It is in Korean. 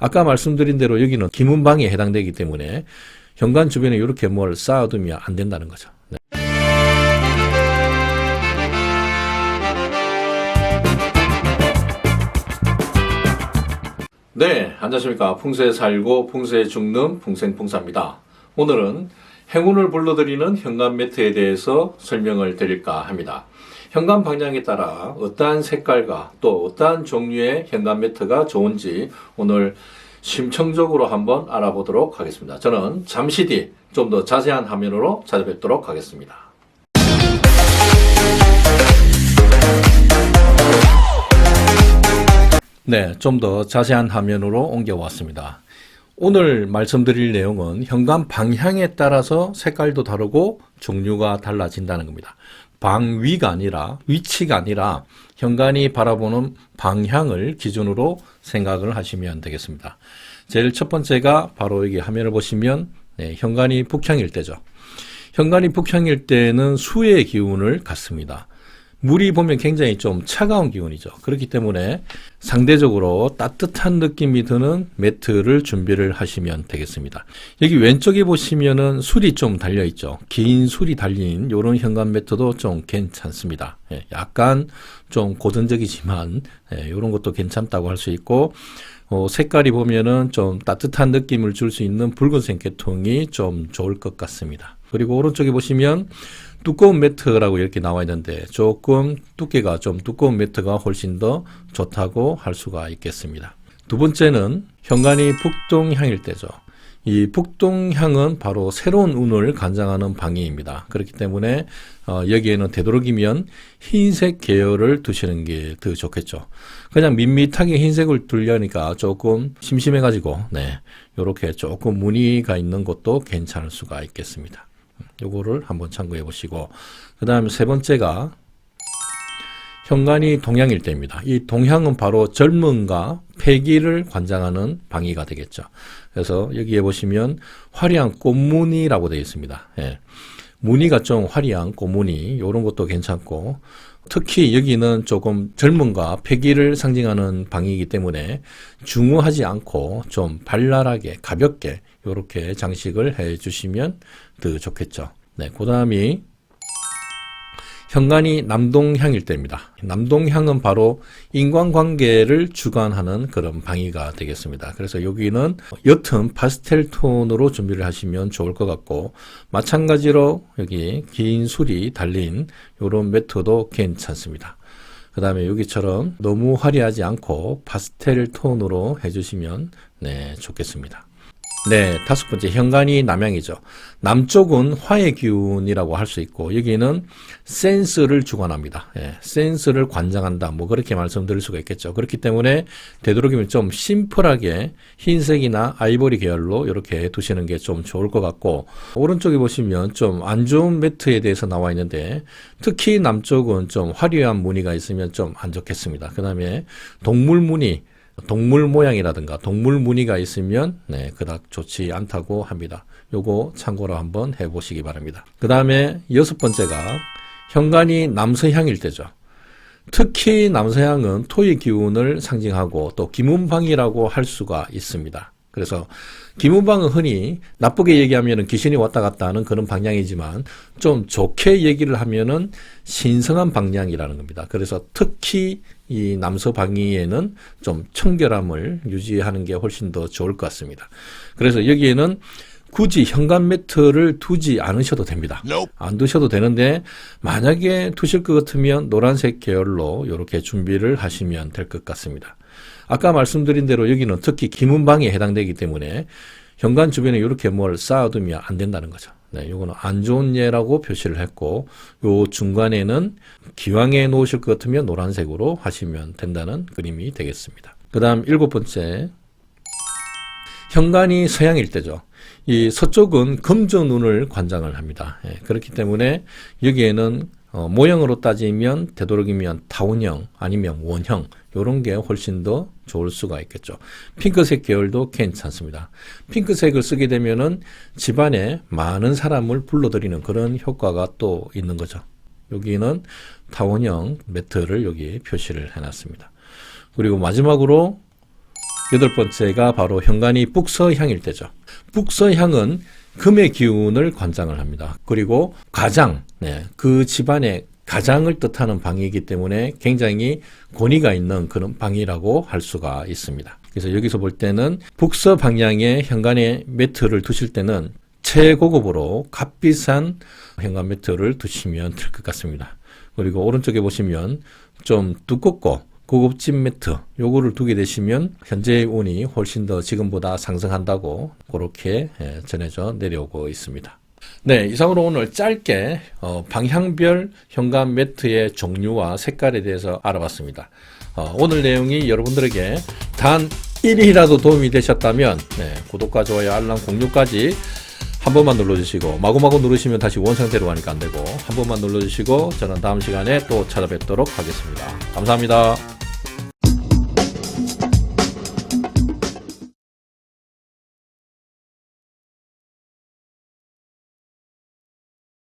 아까 말씀드린 대로 여기는 기문방에 해당되기 때문에 현관 주변에 이렇게 뭘 쌓아두면 안 된다는 거죠. 네. 네, 안녕하십니까. 풍수에 살고 풍수에 죽는 풍생풍사입니다. 오늘은 행운을 불러들이는 현관 매트에 대해서 설명을 드릴까 합니다. 현관 방향에 따라 어떠한 색깔과 또 어떠한 종류의 현관 매트가 좋은지 오늘 심층적으로 한번 알아보도록 하겠습니다. 저는 잠시 뒤 좀 더 자세한 화면으로 찾아뵙도록 하겠습니다. 네, 좀 더 자세한 화면으로 옮겨왔습니다. 오늘 말씀드릴 내용은 현관 방향에 따라서 색깔도 다르고 종류가 달라진다는 겁니다. 방위가 아니라 위치가 아니라 현관이 바라보는 방향을 기준으로 생각을 하시면 되겠습니다. 제일 첫 번째가 바로 여기 화면을 보시면 네, 현관이 북향일 때죠. 현관이 북향일 때는 수의 기운을 갖습니다. 물이 보면 굉장히 좀 차가운 기운이죠. 그렇기 때문에 상대적으로 따뜻한 느낌이 드는 매트를 준비를 하시면 되겠습니다. 여기 왼쪽에 보시면은 술이 좀 달려 있죠. 긴 술이 달린 이런 현관 매트도 좀 괜찮습니다. 예, 약간 좀 고전적이지만 이런 것도 괜찮다고 할 수 있고 어, 색깔이 보면은 좀 따뜻한 느낌을 줄 수 있는 붉은색 계통이 좀 좋을 것 같습니다. 그리고 오른쪽에 보시면 두꺼운 매트라고 이렇게 나와 있는데 조금 두께가 좀 두꺼운 매트가 훨씬 더 좋다고 할 수가 있겠습니다. 두 번째는 현관이 북동향일 때죠. 이 북동향은 바로 새로운 운을 관장하는 방위입니다. 그렇기 때문에 어, 여기에는 되도록이면 흰색 계열을 두시는 게 더 좋겠죠. 그냥 밋밋하게 흰색을 두려니까 조금 심심해가지고 네 이렇게 조금 무늬가 있는 것도 괜찮을 수가 있겠습니다. 요거를 한번 참고해 보시고 그 다음에 세 번째가 현관이 동향일 때입니다. 이 동향은 바로 젊음과 폐기를 관장하는 방위가 되겠죠. 그래서 여기에 보시면 화려한 꽃무늬라고 되어 있습니다. 예. 무늬가 좀 화려한 꽃무늬 이런 것도 괜찮고 특히 여기는 조금 젊음과 폐기를 상징하는 방이기 때문에 중후하지 않고 좀 발랄하게 가볍게 이렇게 장식을 해 주시면 더 좋겠죠. 네, 그 다음이 현관이 남동향일 때입니다. 남동향은 바로 인간관계를 주관하는 그런 방위가 되겠습니다. 그래서 여기는 옅은 파스텔 톤으로 준비를 하시면 좋을 것 같고 마찬가지로 여기 긴 술이 달린 이런 매트도 괜찮습니다. 그 다음에 여기처럼 너무 화려하지 않고 파스텔 톤으로 해주시면 네 좋겠습니다. 네, 다섯 번째 현관이 남향이죠. 남쪽은 화의 기운이라고 할 수 있고 여기는 센스를 주관합니다. 예, 센스를 관장한다. 뭐 그렇게 말씀드릴 수가 있겠죠. 그렇기 때문에 되도록이면 좀 심플하게 흰색이나 아이보리 계열로 이렇게 두시는 게 좀 좋을 것 같고 오른쪽에 보시면 좀 안 좋은 매트에 대해서 나와 있는데 특히 남쪽은 좀 화려한 무늬가 있으면 좀 안 좋겠습니다. 그다음에 동물 무늬 동물 모양이라든가 동물 무늬가 있으면 네, 그닥 좋지 않다고 합니다. 요거 참고로 한번 해보시기 바랍니다. 그 다음에 여섯 번째가 현관이 남서향일 때죠. 특히 남서향은 토의 기운을 상징하고 또 기문방이라고 할 수가 있습니다. 그래서 기문방은 흔히 나쁘게 얘기하면 귀신이 왔다 갔다 하는 그런 방향이지만 좀 좋게 얘기를 하면은 신성한 방향이라는 겁니다. 그래서 특히 이 남서 방위에는 좀 청결함을 유지하는 게 훨씬 더 좋을 것 같습니다. 그래서 여기에는 굳이 현관 매트를 두지 않으셔도 됩니다. 안 두셔도 되는데 만약에 두실 것 같으면 노란색 계열로 이렇게 준비를 하시면 될 것 같습니다. 아까 말씀드린 대로 여기는 특히 기문방에 해당되기 때문에 현관 주변에 이렇게 뭘 쌓아두면 안 된다는 거죠. 네, 요거는 안 좋은 예라고 표시를 했고, 요 중간에는 기왕에 놓으실 것 같으면 노란색으로 하시면 된다는 그림이 되겠습니다. 그 다음 일곱 번째. 현관이 서양일 때죠. 이 서쪽은 금전 운을 관장을 합니다. 예, 그렇기 때문에 여기에는 어, 모형으로 따지면 되도록이면 타원형 아니면 원형 이런 게 훨씬 더 좋을 수가 있겠죠. 핑크색 계열도 괜찮습니다. 핑크색을 쓰게 되면은 집안에 많은 사람을 불러들이는 그런 효과가 또 있는 거죠. 여기는 타원형 매트를 여기 표시를 해놨습니다. 그리고 마지막으로 여덟 번째가 바로 현관이 북서향일 때죠. 북서향은 금의 기운을 관장을 합니다. 그리고 가장, 네, 그 집안의 가장을 뜻하는 방이기 때문에 굉장히 권위가 있는 그런 방이라고 할 수가 있습니다. 그래서 여기서 볼 때는 북서 방향의 현관에 매트를 두실 때는 최고급으로 값비싼 현관 매트를 두시면 될 것 같습니다. 그리고 오른쪽에 보시면 좀 두껍고 고급진 매트 요거를 두게 되시면 현재의 운이 훨씬 더 지금보다 상승한다고 그렇게 예, 전해져 내려오고 있습니다. 네, 이상으로 오늘 짧게 어, 방향별 현관 매트의 종류와 색깔에 대해서 알아봤습니다. 어, 오늘 내용이 여러분들에게 단 1이라도 도움이 되셨다면 네, 구독과 좋아요, 알람 공유까지 한 번만 눌러주시고 마구마구 누르시면 다시 원 상태로 가니까 안 되고 한 번만 눌러주시고 저는 다음 시간에 또 찾아뵙도록 하겠습니다. 감사합니다.